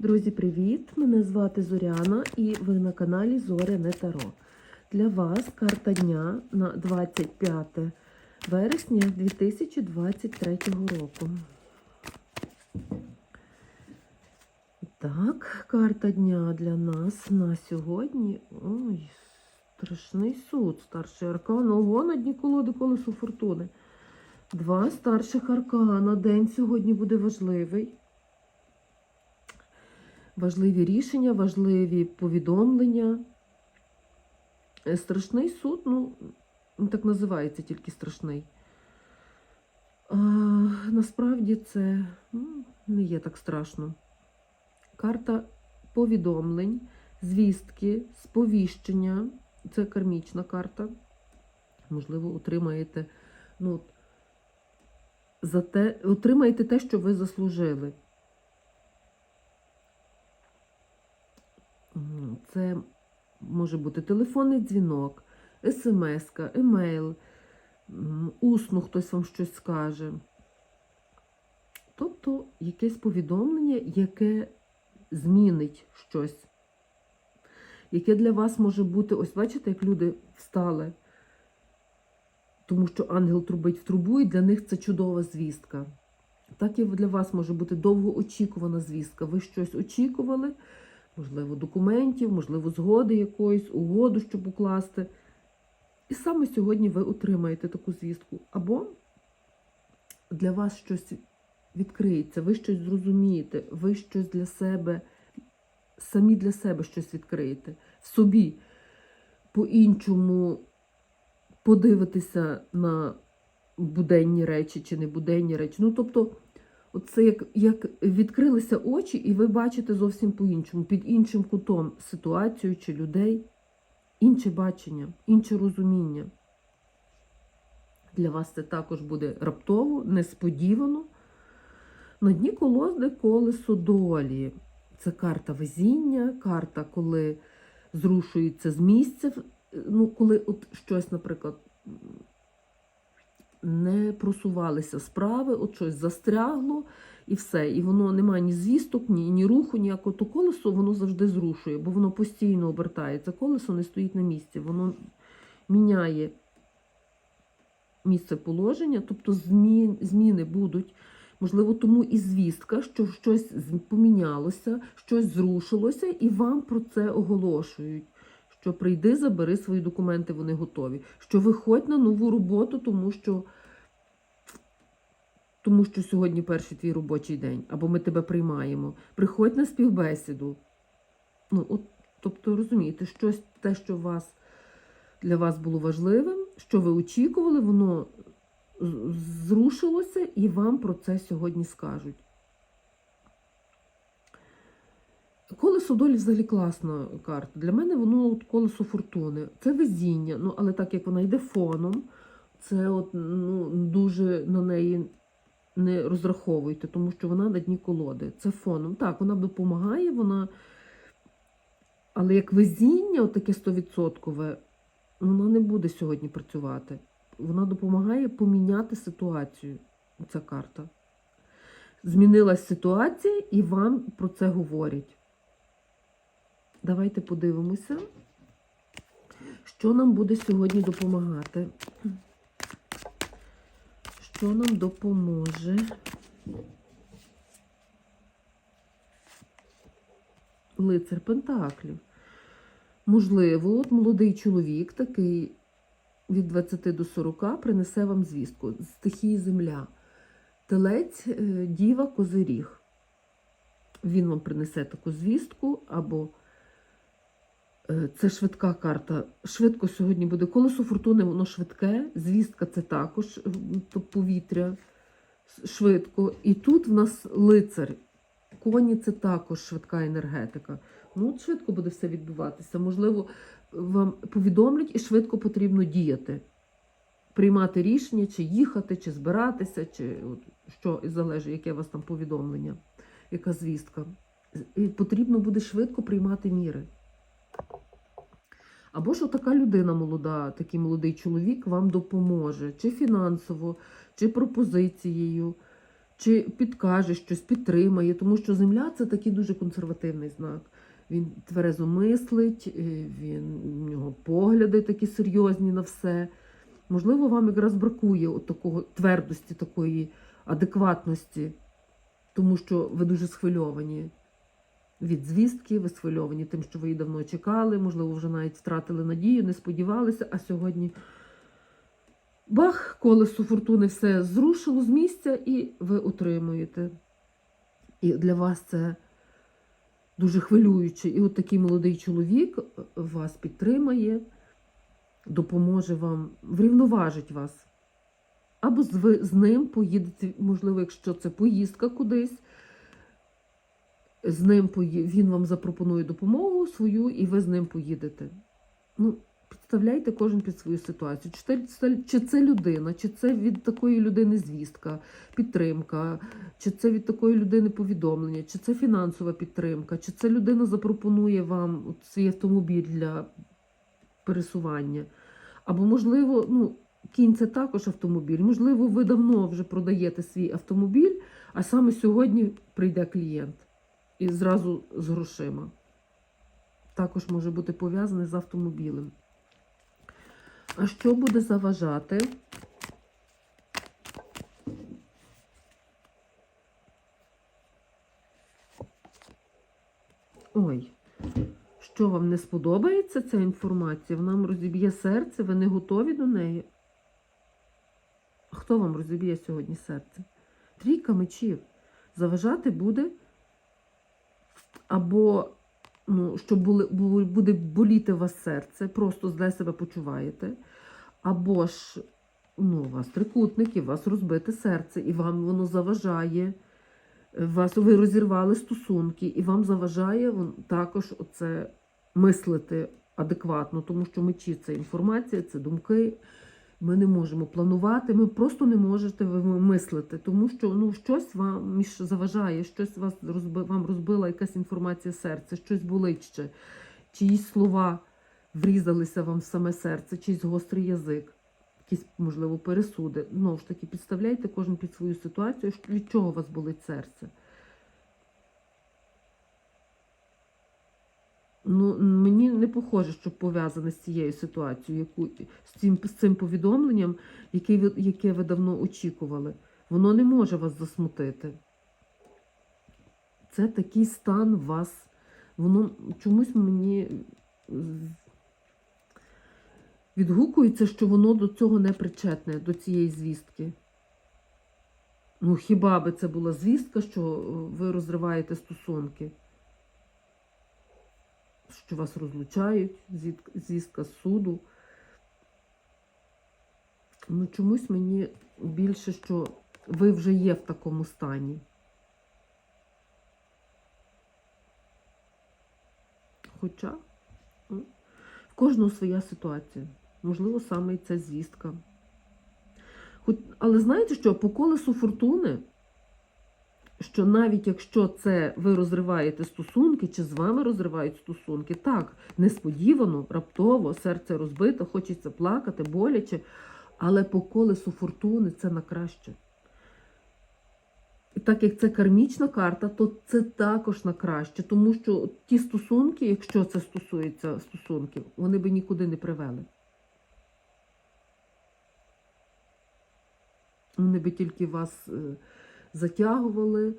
Друзі, привіт! Мене звати Зоряна і ви на каналі Зоряне Таро. Для вас карта дня на 25 вересня 2023 року. Так, карта дня для нас на сьогодні. Ой, страшний суд, старший аркан. Ого, на дні колоди колесо фортуни. Два старших аркана. День сьогодні буде важливий. Важливі рішення, важливі повідомлення. Е, Страшний суд, ну, так називається тільки страшний. А, насправді це ну, не є так страшно. Карта повідомлень, звістки, сповіщення. Це кармічна карта. Можливо, отримаєте, ну, за те, отримаєте те, що ви заслужили. Це може бути телефонний дзвінок, смс-ка, емейл, м, усно хтось вам щось скаже. Тобто якесь повідомлення, яке змінить щось, яке для вас може бути, ось бачите, як люди встали, тому що ангел трубить в трубу, і для них це чудова звістка. Так і для вас може бути довгоочікувана звістка. Ви щось очікували, можливо, документів, можливо, згоди якоїсь, угоду, щоб укласти. І саме сьогодні ви отримаєте таку звістку. Або для вас щось відкриється, ви щось зрозумієте, ви щось для себе, самі для себе щось відкриєте. В собі по-іншому подивитися на буденні речі чи не буденні речі. Ну, тобто, Оце як, як відкрилися очі, і ви бачите зовсім по-іншому, під іншим кутом ситуацію чи людей, інше бачення, інше розуміння. Для вас це також буде раптово, несподівано. На дні колоди колесо долі. Це карта везіння, карта, коли зрушується з місця. Ну, коли от щось, наприклад, не просувалися справи, от щось застрягло і все. І воно немає ні звісток, ні, ні руху, ніякого. То колесо воно завжди зрушує, бо воно постійно обертається. Колесо не стоїть на місці, воно міняє місце положення, тобто змін, зміни будуть. Можливо, тому і звістка, що щось помінялося, щось зрушилося, і вам про це оголошують що прийди, забери свої документи, вони готові. Що виходь на нову роботу, тому що, тому що сьогодні перший твій робочий день, або ми тебе приймаємо. Приходь на співбесіду. Ну, от, тобто, розумієте, щось те, що вас, для вас було важливим, що ви очікували, воно зрушилося, і вам про це сьогодні скажуть. Колесо долі взагалі класна карта. Для мене воно от колесо фортуни. Це везіння, ну але так як вона йде фоном, це от, ну, дуже на неї не розраховуйте, тому що вона на дні колоди. Це фоном. Так, вона допомагає, вона. Але як везіння, от таке 100%, вона не буде сьогодні працювати. Вона допомагає поміняти ситуацію. Ця карта. Змінилась ситуація, і вам про це говорять. Давайте подивимося, що нам буде сьогодні допомагати. Що нам допоможе? Лицар Пентаклів. Можливо, от молодий чоловік, такий від 20 до 40, принесе вам звістку з стихії земля. Телець, е, діва, козиріг. Він вам принесе таку звістку, або Це швидка карта. Швидко сьогодні буде. Колесо фортуни, воно швидке. Звістка це також е, повітря. Швидко. І тут в нас лицар. Коні це також швидка енергетика. Ну, от швидко буде все відбуватися. Можливо, вам повідомлять і швидко потрібно діяти. Приймати рішення, чи їхати, чи збиратися, чи от, що залежить, яке у вас там повідомлення, яка звістка. І потрібно буде швидко приймати міри. Або ж така людина молода, такий молодий чоловік вам допоможе, чи фінансово, чи пропозицією, чи підкаже щось, підтримає, тому що земля це такий дуже консервативний знак. Він тверезо мислить, е, він, у нього погляди такі серйозні на все. Можливо, вам якраз бракує от такого твердості, такої адекватності, тому що ви дуже схвильовані від звістки, ви схвильовані тим, що ви її давно чекали, можливо, вже навіть втратили надію, не сподівалися, а сьогодні бах, колесо фортуни все зрушило з місця, і ви отримуєте. І для вас це дуже хвилююче. І от такий молодий чоловік вас підтримає, допоможе вам, врівноважить вас. Або з, ви з ним поїдете, можливо, якщо це поїздка кудись, з ним пої- він вам запропонує допомогу свою, і ви з ним поїдете. Ну, підставляйте кожен під свою ситуацію. Чи це, чи це людина, чи це від такої людини звістка, підтримка, чи це від такої людини повідомлення, чи це фінансова підтримка, чи це людина запропонує вам свій автомобіль для пересування. Або, можливо, ну, кінь це також автомобіль. Можливо, ви давно вже продаєте свій автомобіль, а саме сьогодні прийде клієнт і зразу з грошима. Також може бути пов'язане з автомобілем. А що буде заважати? Ой, що вам не сподобається ця інформація? Вона вам розіб'є серце, ви не готові до неї? Хто вам розіб'є сьогодні серце? Трійка мечів. Заважати буде або ну, що були, буде боліти вас серце, просто зле себе почуваєте, або ж ну, у вас трикутник, і у вас розбите серце, і вам воно заважає. Вас ви розірвали стосунки, і вам заважає також оце мислити адекватно, тому що мечі це інформація, це думки. Ми не можемо планувати, ми просто не можете ви мислити, тому що ну, щось вам заважає, щось вас розби, вам розбила якась інформація серця, щось болить ще, чиїсь слова врізалися вам в саме серце, чийсь гострий язик, якісь, можливо, пересуди. Знову ж таки, підставляйте кожен під свою ситуацію, від чого вас болить серце. Ну, мені не похоже, що пов'язане з цією ситуацією, яку з цим, з цим повідомленням, яке ви, яке ви давно очікували. Воно не може вас засмутити. Це такий стан вас. Воно чомусь мені відгукується, що воно до цього не причетне, до цієї звістки. Ну, хіба би це була звістка, що ви розриваєте стосунки? Що вас розлучають, звід- з суду. Ну, чомусь мені більше, що ви вже є в такому стані. Хоча ну, в кожного своя ситуація. Можливо, саме і ця звістка. Але знаєте що, по колесу фортуни що навіть якщо це ви розриваєте стосунки, чи з вами розривають стосунки, так, несподівано, раптово, серце розбито, хочеться плакати, боляче, але по колесу фортуни це на краще. І так як це кармічна карта, то це також на краще, тому що ті стосунки, якщо це стосується стосунків, вони би нікуди не привели. Вони би тільки вас. Е, затягували,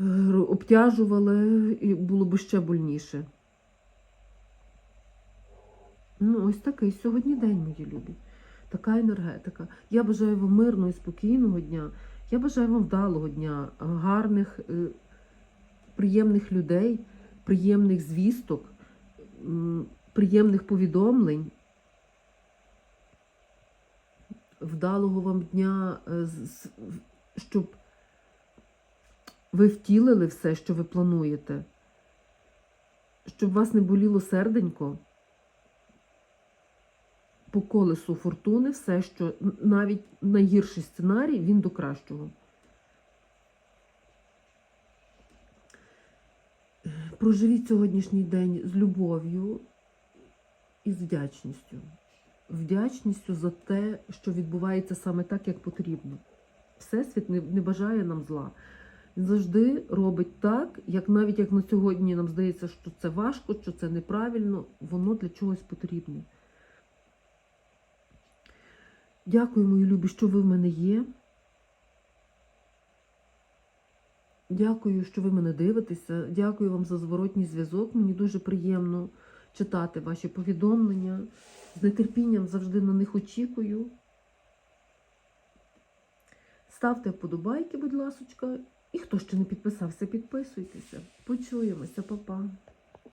е, обтяжували, і було б ще больніше. Ну, ось такий сьогодні день, мої любі. Така енергетика. Я бажаю вам мирного і спокійного дня. Я бажаю вам вдалого дня, гарних, е, приємних людей, приємних звісток, приємних повідомлень. Вдалого вам дня, е, щоб ви втілили все, що ви плануєте, щоб вас не боліло серденько. По колесу фортуни все, що навіть найгірший сценарій, він до кращого. Проживіть сьогоднішній день з любов'ю і з вдячністю. Вдячністю за те, що відбувається саме так, як потрібно. Всесвіт не, не бажає нам зла. Він завжди робить так, як навіть як на сьогодні нам здається, що це важко, що це неправильно, воно для чогось потрібне. Дякую, мої любі, що ви в мене є. Дякую, що ви мене дивитеся. Дякую вам за зворотній зв'язок. Мені дуже приємно читати ваші повідомлення. З нетерпінням завжди на них очікую. Ставте вподобайки, будь ласочка. І хто ще не підписався, підписуйтеся. Почуємося, па-па.